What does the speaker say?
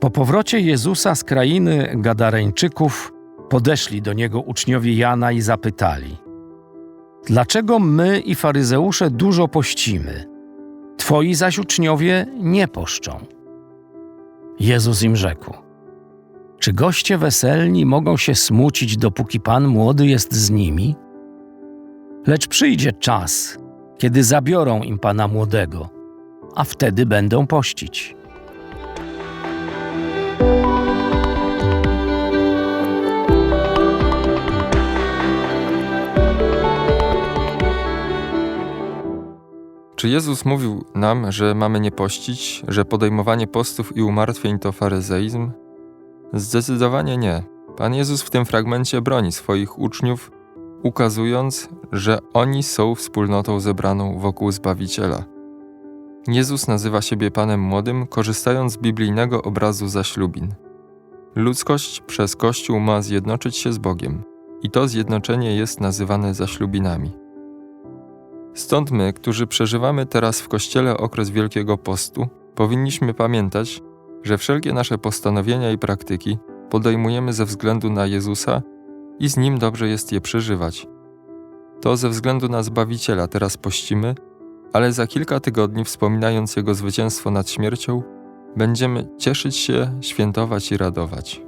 Po powrocie Jezusa z krainy Gadareńczyków podeszli do niego uczniowie Jana i zapytali: Dlaczego my i faryzeusze dużo pościmy, twoi zaś uczniowie nie poszczą? Jezus im rzekł: Czy goście weselni mogą się smucić, dopóki Pan młody jest z nimi? Lecz przyjdzie czas, kiedy zabiorą im Pana młodego, a wtedy będą pościć. Czy Jezus mówił nam, że mamy nie pościć, że podejmowanie postów i umartwień to faryzeizm? Zdecydowanie nie. Pan Jezus w tym fragmencie broni swoich uczniów, ukazując, że oni są wspólnotą zebraną wokół Zbawiciela. Jezus nazywa siebie Panem Młodym, korzystając z biblijnego obrazu zaślubin. Ludzkość przez Kościół ma zjednoczyć się z Bogiem, i to zjednoczenie jest nazywane zaślubinami. Stąd my, którzy przeżywamy teraz w Kościele okres Wielkiego Postu, powinniśmy pamiętać, że wszelkie nasze postanowienia i praktyki podejmujemy ze względu na Jezusa i z Nim dobrze jest je przeżywać. To ze względu na Zbawiciela teraz pościmy, ale za kilka tygodni, wspominając Jego zwycięstwo nad śmiercią, będziemy cieszyć się, świętować i radować.